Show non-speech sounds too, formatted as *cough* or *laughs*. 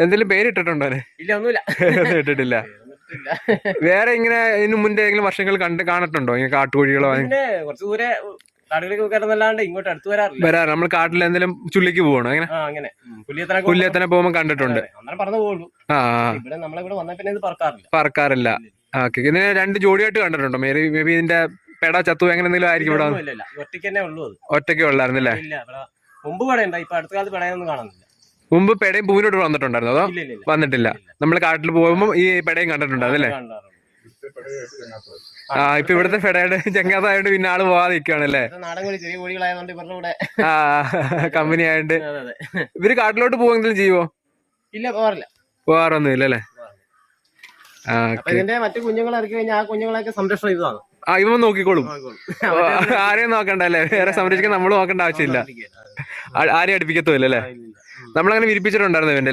എന്തെങ്കിലും പേരിട്ടിട്ടുണ്ടോ ഇല്ല ഒന്നുമില്ല. ഒന്നും *laughs* ഇട്ടിട്ടില്ല. വേറെ ഇങ്ങനെ ഇതിനു മുന്നേ ഏതെങ്കിലും വർഷങ്ങൾ കണ്ട് കാണട്ടുണ്ടോ ഇങ്ങനെ കാട്ടുകോഴികളോ കുറച്ച് ദൂരെ കാടുകളിലേക്ക് ഇങ്ങോട്ട് അടുത്ത് വരാറില്ല. വരാറ്. നമ്മൾ കാട്ടിൽ എന്തെങ്കിലും ചുള്ളിക്ക് പോകണോ അങ്ങനെ? അങ്ങനെ. പുല്ലിയത്തനൊക്കെ പുല്ലേത്തനെ പോകുമ്പോൾ കണ്ടിട്ടുണ്ട്. ആ. ഇവിടെ നമ്മളിവിടെ പിന്നെ ഇത് പറക്കാറില്ല. പറക്കാറില്ല. ഓക്കെ. ഇതിന് രണ്ട് ജോഡിയായിട്ട് കണ്ടിട്ടുണ്ടോ? മേബി മേബി ഇതിന്റെ പെട ചത്തു അങ്ങനെ എന്തെങ്കിലും ആയിരിക്കും ഇവിടെ. ഒറ്റയ്ക്ക് തന്നെ ഉള്ളൂ ഒറ്റയ്ക്ക് ഉള്ളായിരുന്നല്ലേ മുമ്പ് പടയുണ്ട ഇപ്പൊ അടുത്ത കാലത്ത് പടയൊന്നും കാണുന്നില്ല. മുമ്പ് പെടയും പൂവിനോട്ട് വന്നിട്ടുണ്ടായിരുന്നു. അതോ ഇല്ല ഇല്ല ഇല്ല. വന്നിട്ടില്ല. നമ്മൾ കാട്ടിൽ പോകുമ്പോൾ ഈ പെടയും കണ്ടിട്ടുണ്ടായിരുന്നല്ലേ കാണാറുണ്ട്. ആ ഇപ്പൊ ഇവിടുത്തെ പെടയുടെ ചെങ്ങാതായോണ്ട് പിന്നെ ആൾ പോവാതെ നിൽക്കുകയാണല്ലേ ആ കമ്പനി ആയോണ്ട്. ഇവർ കാട്ടിലോട്ട് പോവെങ്കിലും ചെയ്യുവോ? ഇല്ല പോവാറില്ല. പോവാറൊന്നും ഇല്ലല്ലേ ആ അപ്പൊ ഇതിന്റെ മറ്റു കുഞ്ഞുങ്ങളെ ഇറക്കി കഴിഞ്ഞാൽ ആ കുഞ്ഞുങ്ങളെയൊക്കെ സംരക്ഷണം ഇതാണ് ആ ഇവൻ നോക്കിക്കോളും. ആരെയും നോക്കണ്ടല്ലേ വേറെ സംരക്ഷിക്കാൻ നമ്മൾ നോക്കേണ്ട ആവശ്യമില്ല. ആരെയും അടുപ്പിക്കത്തുമില്ല അല്ലേ? നമ്മളങ്ങനെ വിരിപ്പിച്ചിട്ടുണ്ടായിരുന്നു ഇവന്റെ